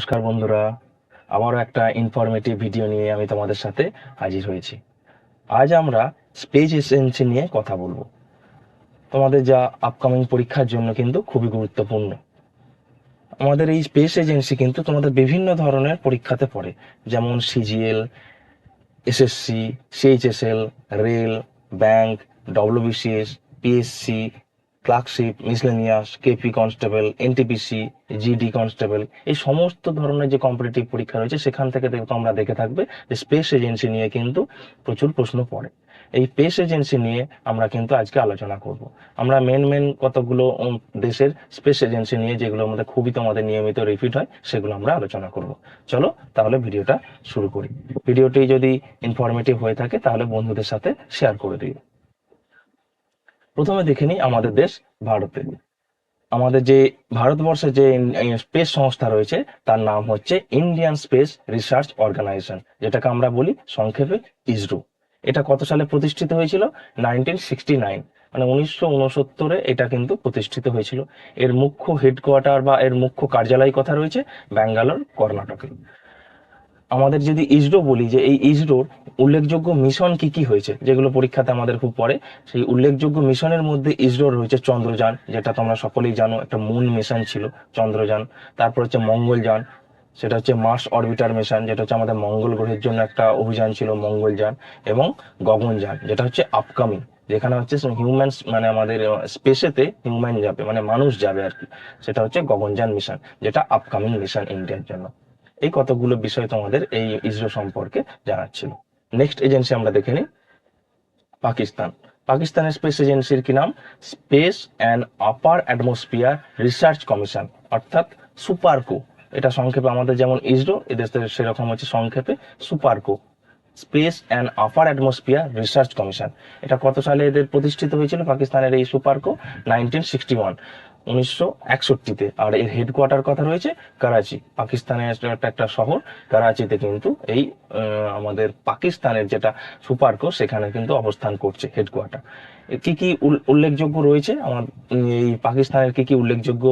নমস্কার বন্ধুরা আবারও একটা ইনফরমেটিভ ভিডিও নিয়ে আমি তোমাদের সাথে হাজির হয়েছি। আজ আমরা স্পেস এসেন্সি নিয়ে কথা বলব। তোমাদের যা আপকামিং পরীক্ষার জন্য কিন্তু খুবই গুরুত্বপূর্ণ। আমাদের এই স্পেস এজেন্সি কিন্তু তোমাদের বিভিন্ন ধরনের পরীক্ষাতে পড়ে, যেমন CGL SSC CHSL rail bank WBCS PSC clerkship miscellaneous KP constable NTPC GD constable এই সমস্ত ধরনের যে কম্পিটিটিভ পরীক্ষা রয়েছে, সেখান থেকে তোমরা দেখে থাকবে যে স্পেস এজেন্সি নিয়ে কিন্তু প্রচুর প্রশ্ন পড়ে। এই স্পেস এজেন্সি নিয়ে আমরা কিন্তু আজকে আলোচনা করব। আমরা মেন মেন কতগুলো দেশের স্পেস এজেন্সি নিয়ে যেগুলো আমাদের খুবই তোমাদের নিয়মিত রিপিট হয়, সেগুলো আমরা আলোচনা করব। চলো তাহলে ভিডিওটা শুরু করি। ভিডিওটি যদি ইনফরমেটিভ হয়ে থাকে, তাহলে বন্ধুদের সাথে শেয়ার করে দিই প্রথমে দেখে নিই আমাদের দেশ ভারতে। আমাদের যে ভারতবর্ষে যে স্পেস সংস্থা রয়েছে তার নাম হচ্ছে ইন্ডিয়ান স্পেস রিসার্চ অর্গানাইজেশন যেটাকে আমরা বলি সংক্ষেপে ইসরো। এটা কত সালে প্রতিষ্ঠিত হয়েছিল? Nineteen sixty nine. মানে উনিশশো উনসত্তরে এটা কিন্তু প্রতিষ্ঠিত হয়েছিল। এর মুখ্য হেডকোয়ার্টার বা এর মুখ্য কার্যালয় কথা রয়েছে? ব্যাঙ্গালোর কর্ণাটকে। আমাদের যদি ইসরো বলি যে এই ইসরোর উল্লেখযোগ্য মিশন কি কি হয়েছে, যেগুলো পরীক্ষাতে আমাদের খুব পড়ে সেই উল্লেখযোগ্য মিশনের মধ্যে ইসরোর রয়েছে চন্দ্রযান, যেটা তোমরা সকলেই জানো, একটা মুন মিশন ছিল চন্দ্রযান। তারপর হচ্ছে মঙ্গলযান, সেটা হচ্ছে মার্স অরবিটার মিশন যেটা হচ্ছে আমাদের মঙ্গল গ্রহের জন্য একটা অভিযান ছিল মঙ্গলযান এবং গগনযান, যেটা হচ্ছে আপকামিং যেখানে হচ্ছে হিউম্যান মানে আমাদের স্পেসেতে হিউম্যান যাবে মানে মানুষ যাবে আর কি। সেটা হচ্ছে গগনযান মিশন যেটা আপকামিং মিশন ইন্ডিয়ার জন্য। এই কতগুলো বিষয় তোমাদের এই ইসরো সম্পর্কে জানাচ্ছিল নেক্সট এজেন্সি আমরা দেখে নিই। পাকিস্তান। পাকিস্তানের স্পেস এজেন্সির কি নাম? Space and upper atmosphere research commission অর্থাৎ সুপারকো এটা সংক্ষেপে আমাদের যেমন ইসরো, এদের সেরকম হচ্ছে সংক্ষেপে SUPARCO space and upper atmosphere research commission এটা কত সালে এদের প্রতিষ্ঠিত হয়েছিল? পাকিস্তানের এই সুপারকো নাইনটিন সিক্সটি ওয়ান উনিশশো একষট্টিতে আর এর হেডকোয়ার্টার কথা রয়েছে করাচি, পাকিস্তানের একটা শহর। করাচিতে কিন্তু এই আমাদের পাকিস্তানের যেটা সুপারকো সেখানে কিন্তু অবস্থান করছে হেডকোয়ার্টার কি কি উল- উল্লেখযোগ্য রয়েছে? আমার এই পাকিস্তানের কি কি উল্লেখযোগ্য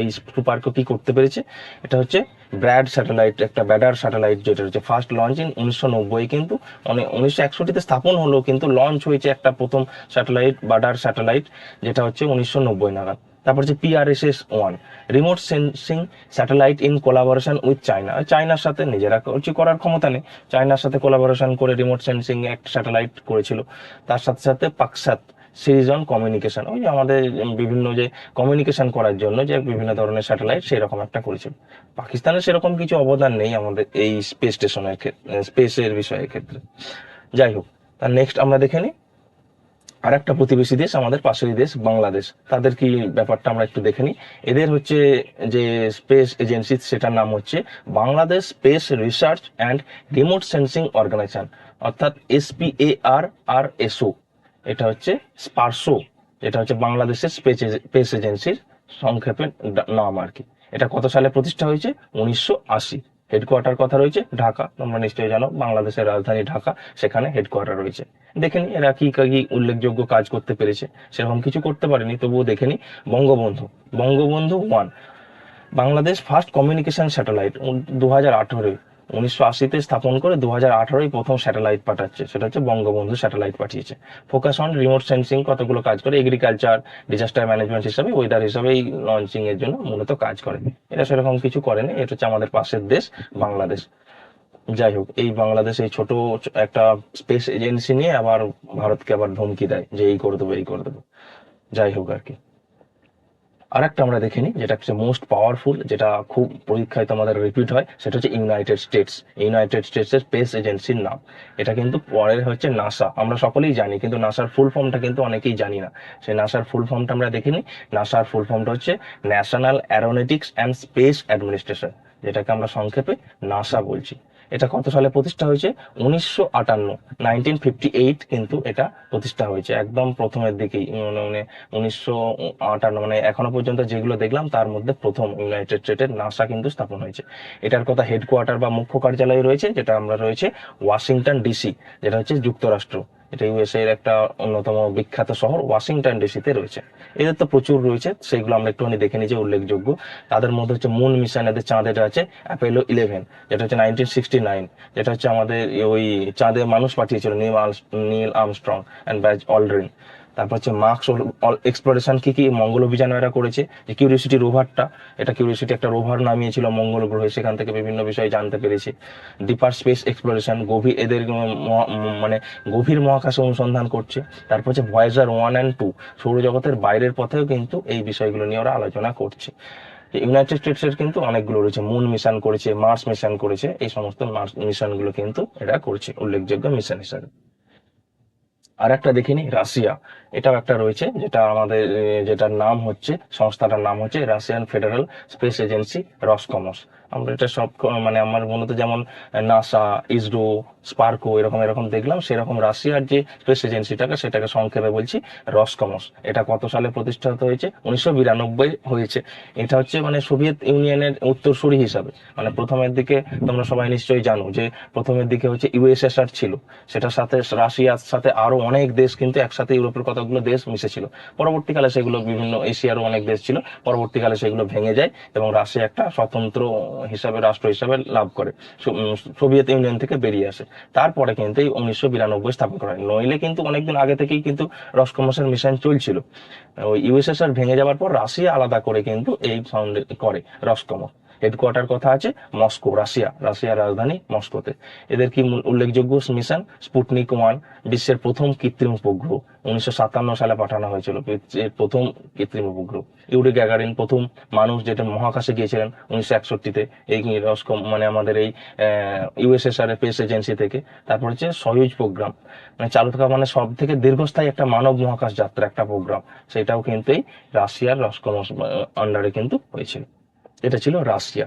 এই সুপারকো কি করতে পেরেছে? এটা হচ্ছে ব্র্যাড স্যাটেলাইট, একটা ব্যাডার স্যাটেলাইট যেটা হচ্ছে ফার্স্ট লঞ্চ ইন উনিশশো নব্বই কিন্তু মানে উনিশশো একষট্টিতে স্থাপন হলো কিন্তু লঞ্চ হয়েছে একটা প্রথম স্যাটেলাইট বাডার স্যাটেলাইট, যেটা হচ্ছে উনিশশো নব্বই নাগাদ। তারপর হচ্ছে PRSS one remote sensing satellite in collaboration with China চায়নার সাথে নিজেরা কিছু করার ক্ষমতা নেই। চায়নার সাথে কোলাবোরেশন করে রিমোট সেন্সিং একটা স্যাটেলাইট করেছিল। তার সাথে সাথে পাকসাত সিরিজ অন কমিউনিকেশন ওই যে আমাদের বিভিন্ন যে কমিউনিকেশন করার জন্য যে বিভিন্ন ধরনের স্যাটেলাইট সেরকম একটা করেছিল। পাকিস্তানের সেরকম কিছু অবদান নেই আমাদের এই স্পেস স্টেশনের ক্ষেত্রে স্পেসের বিষয়ের ক্ষেত্রে। যাই হোক, তার নেক্সট আমরা দেখে নিই। আর একটা প্রতিবেশী দেশ আমাদের পাশেরই দেশ, বাংলাদেশ। তাদের কি ব্যাপারটা আমরা একটু দেখে নিই? এদের হচ্ছে যে স্পেস এজেন্সি, সেটার নাম হচ্ছে Bangladesh space research and remote sensing organisation, অর্থাৎ এসপিএআর আর আর এসও এটা হচ্ছে স্পার্সো। এটা হচ্ছে বাংলাদেশের স্পেস স্পেস এজেন্সির সংক্ষেপে নাম আর কি। এটা কত সালে প্রতিষ্ঠা হয়েছে? উনিশশো আশি। হেডকোয়ার্টার কথা রয়েছে, ঢাকা। তোমরা নিশ্চয়ই জানো, বাংলাদেশের রাজধানী ঢাকা, সেখানে হেডকোয়ার্টার রয়েছে। দেখে নি এরা কি কি উল্লেখযোগ্য কাজ করতে পেরেছে। সেরকম কিছু করতে পারেনি, তবুও দেখে নি Bangabandhu Bangabandhu one Bangladesh first communication satellite দু হাজার আঠেরোয়। উনিশশো আশিতে স্থাপন করে দু হাজার আঠারোয় প্রথম স্যাটেলাইট পাঠাচ্ছে। সেটা হচ্ছে বঙ্গবন্ধু স্যাটেলাইট পাঠিয়েছে। ফোকাস অন রিমোট সেন্সিং কতগুলো কাজ করে? এগ্রিকালচার, ডিজাস্টার ম্যানেজমেন্ট হিসাবে, ওয়েদার হিসাবে এই লঞ্চিং এর জন্য মূলত কাজ করে। এটা সেরকম কিছু করেনি। এটা হচ্ছে আমাদের পাশের দেশ, বাংলাদেশ। যাই হোক, এই বাংলাদেশ এই ছোট একটা স্পেস এজেন্সি নিয়ে আবার ভারতকে আবার ধমকি দেয় যে এই করে দেবো, এই করে দেবো। যাই হোক আর কি। আরেকটা আমরা দেখে নিই, যেটা হচ্ছে মোস্ট পাওয়ারফুল যেটা খুব পরীক্ষায় তোমাদের রিপিট হয়, সেটা হচ্ছে ইউনাইটেড স্টেটস ইউনাইটেড স্টেটসের স্পেস এজেন্সির নাম। এটা কিন্তু পরের হচ্ছে নাসা আমরা সকলেই জানি, কিন্তু নাসার ফুল ফর্মটা কিন্তু অনেকেই জানি না। সেই নাসার ফুল ফর্মটা আমরা দেখে নিই। নাসার ফুল ফর্মটা হচ্ছে national aeronautics and space administration যেটাকে আমরা সংক্ষেপে নাসা বলছি। এটা কত সালে প্রতিষ্ঠা হয়েছে? উনিশশো আটান্ন। নাইনটিন ফিফটি এইট কিন্তু এটা প্রতিষ্ঠা হয়েছে। একদম প্রথমের দিকেই। মানে মানে উনিশশো আটান্ন মানে এখনও পর্যন্ত যেগুলো দেখলাম, তার মধ্যে প্রথম ইউনাইটেড স্টেটের নাসা কিন্তু স্থাপন হয়েছে। এটার কথা হেডকোয়ার্টার বা মুখ্য কার্যালয় রয়েছে, যেটা আমরা রয়েছে ওয়াশিংটন ডিসি যেটা হচ্ছে যুক্তরাষ্ট্র। এটা ইউএসএ এর একটা অন্যতম বিখ্যাত শহর, ওয়াশিংটন ডিসিতে রয়েছে। এদের তো প্রচুর রয়েছে সেইগুলো আমরা একটুখানি দেখে নিই উল্লেখযোগ্য। তাদের মধ্যে হচ্ছে মুন মিশন এদের চাঁদের আছে অ্যাপেলো ইলেভেন যেটা হচ্ছে নাইনটিন সিক্সটি নাইন যেটা হচ্ছে আমাদের ওই চাঁদে মানুষ পাঠিয়েছিল Neil Neil Armstrong and Buzz Aldrin তারপর হচ্ছে মার্কস এক্সপ্লোরেশন কি কি মঙ্গল অভিযান এরা করেছে, যে কিউরিওসিটি রোভারটা এটা কিউরিওসিটি একটা রোভার নামিয়েছিল মঙ্গল গ্রহে, সেখান থেকে বিভিন্ন বিষয় জানতে পেরেছে। ডিপার স্পেস এক্সপ্লোরেশন গভীর এদের মানে গভীর মহাকাশে অনুসন্ধান করছে। তারপর হচ্ছে ভয়েজার ওয়ান অ্যান্ড টু সৌরজগতের বাইরের পথেও কিন্তু এই বিষয়গুলো নিয়ে ওরা আলোচনা করছে। ইউনাইটেড স্টেটসের কিন্তু অনেকগুলো রয়েছে মুন মিশন করেছে মার্স মিশন করেছে, এই সমস্ত মার্স মিশনগুলো কিন্তু এরা করছে, উল্লেখযোগ্য মিশন হিসাবে। আর একটা দেখিনি, রাশিয়া। এটাও একটা রয়েছে, যেটা আমাদের যেটার নাম হচ্ছে, সংস্থাটার নাম হচ্ছে Russian Federal Space Agency Roscosmos. আমরা এটা সব মানে আমার মূলত যেমন নাসা ইসরো স্পার্কো এরকম এরকম দেখলাম, সেরকম রাশিয়ার যে স্পেস এজেন্সিটাকে সেটাকে সংক্ষেপে বলছি রসকমস এটা কত সালে প্রতিষ্ঠিত হয়েছে? উনিশশো বিরানব্বই হয়েছে। এটা হচ্ছে মানে সোভিয়েত ইউনিয়নের উত্তরসূরি হিসাবে। মানে প্রথমের দিকে তোমরা সবাই নিশ্চয়ই জানো যে প্রথমের দিকে হচ্ছে ইউএসএসআর ছিল। সেটার সাথে রাশিয়ার সাথে আরও অনেক দেশ কিন্তু একসাথে ইউরোপের কতগুলো দেশ মিশেছিল। পরবর্তীকালে সেগুলো বিভিন্ন এশিয়ারও অনেক দেশ ছিল। পরবর্তীকালে সেগুলো ভেঙে যায় এবং রাশিয়া একটা স্বতন্ত্র হিসাবে, রাষ্ট্র হিসাবে লাভ করে। সোভিয়েত ইউনিয়ন থেকে বেরিয়ে আসে। তারপরে কিন্তু এই উনিশশো বিরানব্বই স্থাপন করা হয়। নইলে কিন্তু অনেকদিন আগে থেকেই কিন্তু রসকমসের মিশন চলছিল। ওই ইউএসএসআর ভেঙে যাওয়ার পর রাশিয়া আলাদা করে কিন্তু এই ফাউন্ডে, করে রসকমস হেডকোয়ার্টার কথা আছে, মস্কো, রাশিয়া, রাশিয়ার রাজধানী মস্কোতে। এদের কি উল্লেখযোগ্য মিশন? স্পুটনিক ওয়ান, বিশ্বের প্রথম কৃত্রিম উপগ্রহ। উনিশশো সাতান্ন সালে পাঠানো হয়েছিল প্রথম কৃত্রিম উপগ্রহ। ইউরি গ্যাগারিন প্রথম মানুষ যেটা মহাকাশে গিয়েছিলেন উনিশশো একষট্টিতে। এই রসকম মানে আমাদের এই ইউএসএসআর স্পেস এজেন্সি থেকে। তারপর হচ্ছে সয়ুজ প্রোগ্রাম। মানে চালু থাকা মানে সব থেকে দীর্ঘস্থায়ী একটা মানব মহাকাশ যাত্রা, একটা প্রোগ্রাম। সেটাও কিন্তু এই রাশিয়ার রসকম আন্ডারে কিন্তু হয়েছিল। এটা ছিল রাশিয়া।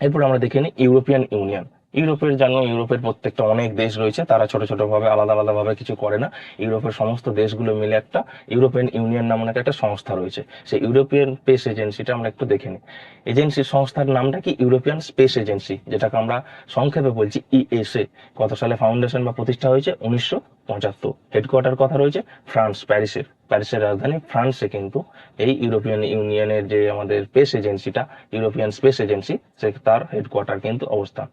এরপর আমরা দেখে নিই ইউরোপিয়ান ইউনিয়ন। ইউরোপের জানো, ইউরোপের প্রত্যেকটা অনেক দেশ রয়েছে, তারা ছোট ছোট ভাবে আলাদা আলাদা ভাবে কিছু করে না। ইউরোপের সমস্ত দেশগুলো মিলে একটা ইউরোপিয়ান ইউনিয়ন নামক একটা সংস্থা রয়েছে। সেই ইউরোপিয়ান স্পেস এজেন্সিটা আমরা একটু দেখে নিই। এজেন্সি সংস্থার নামটা কি? ইউরোপিয়ান স্পেস এজেন্সি, যেটাকে আমরা সংক্ষেপে বলছি ইএসএ। কত সালে ফাউন্ডেশন বা প্রতিষ্ঠা হয়েছে? উনিশশো পঁচাত্তর। হেডকোয়ার্টার কথা রয়েছে, ফ্রান্স, প্যারিসের। প্যারিসের রাজধানী ফ্রান্সে কিন্তু এই ইউরোপিয়ান ইউনিয়নের যে আমাদের স্পেস এজেন্সিটা, ইউরোপিয়ান স্পেস এজেন্সি, সে তার হেডকোয়ার্টার কিন্তু অবস্থান।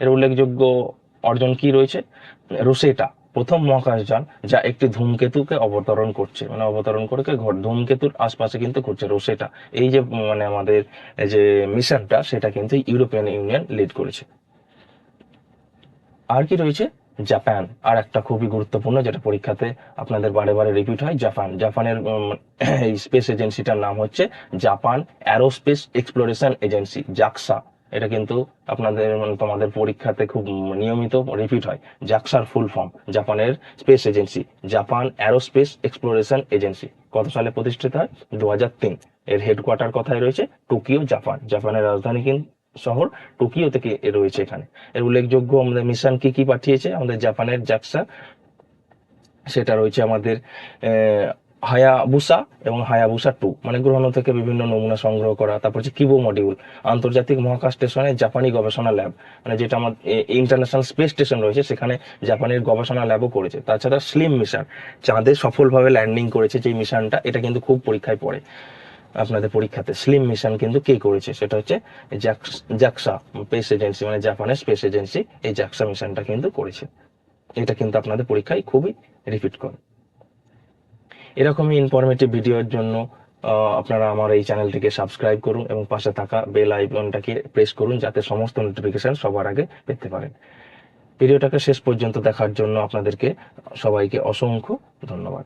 এর উল্লেখযোগ্য অর্জন কি রয়েছে? রোসেটা প্রথম মহাকাশযান যা একটি ধূমকেতুকে অবতরণ করছে। মানে অবতরণ করে ধূমকেতুর আশপাশে কিন্তু করছে রোসেটা। এই যে মানে আমাদের যে মিশনটা, সেটা কিন্তু ইউরোপিয়ান ইউনিয়ন লিড করেছে। আর কি রয়েছে? জাপান। আর একটা খুবই গুরুত্বপূর্ণ যেটা পরীক্ষাতে আপনাদের বারে বারে রিপিট হয়, জাপান। জাপানের এই স্পেস এজেন্সিটার নাম হচ্ছে Japan Aerospace Exploration Agency JAXA. এটা কিন্তু আপনাদের মানে তোমাদের পরীক্ষাতে খুব নিয়মিত রিপিট হয়, জাকসার ফুল ফর্ম জাপানের space agency Japan Aerospace Exploration Agency কত সালে প্রতিষ্ঠিত হয়? দু হাজার তিন। এর হেডকোয়ার্টার কথায় রয়েছে? Tokyo, Japan. জাপানের রাজধানী কিন্তু শহর, টোকিও থেকে রয়েছে এখানে। এর উল্লেখযোগ্য আমাদের মিশন কি কি পাঠিয়েছে? আমাদের জাপানের জাকসা, সেটা রয়েছে আমাদের হায়াবুসা এবং হায়াবুসা টু মানে গ্রহণ থেকে বিভিন্ন নমুনা সংগ্রহ করা। তারপর হচ্ছে কিবো মডিউল আন্তর্জাতিক মহাকাশ স্টেশনে জাপানি গবেষণা ল্যাব মানে যেটা আমার ইন্টারন্যাশনাল স্পেস স্টেশন রয়েছে, সেখানে জাপানের গবেষণা ল্যাবও করেছে। তাছাড়া স্লিম মিশন চাঁদে সফলভাবে ল্যান্ডিং করেছে যে মিশনটা এটা কিন্তু খুব পরীক্ষায় পড়ে। আপনাদের পরীক্ষাতে স্লিম মিশন কিন্তু কে করেছে? সেটা হচ্ছে জাক্স- স্পেস এজেন্সি মানে জাপানের স্পেস এজেন্সি এই জাকসা মিশনটা কিন্তু করেছে। এটা কিন্তু আপনাদের পরীক্ষায় খুবই রিপিট করে। এরকমই ইনফরমেটিভ ভিডিওর জন্য আপনারা আমার এই চ্যানেলটিকে সাবস্ক্রাইব করুন এবং পাশে থাকা বেল আইকনটাকে প্রেস করুন যাতে সমস্ত নোটিফিকেশন সবার আগে পেতে পারেন। ভিডিওটাকে শেষ পর্যন্ত দেখার জন্য আপনাদেরকে সবাইকে অসংখ্য ধন্যবাদ।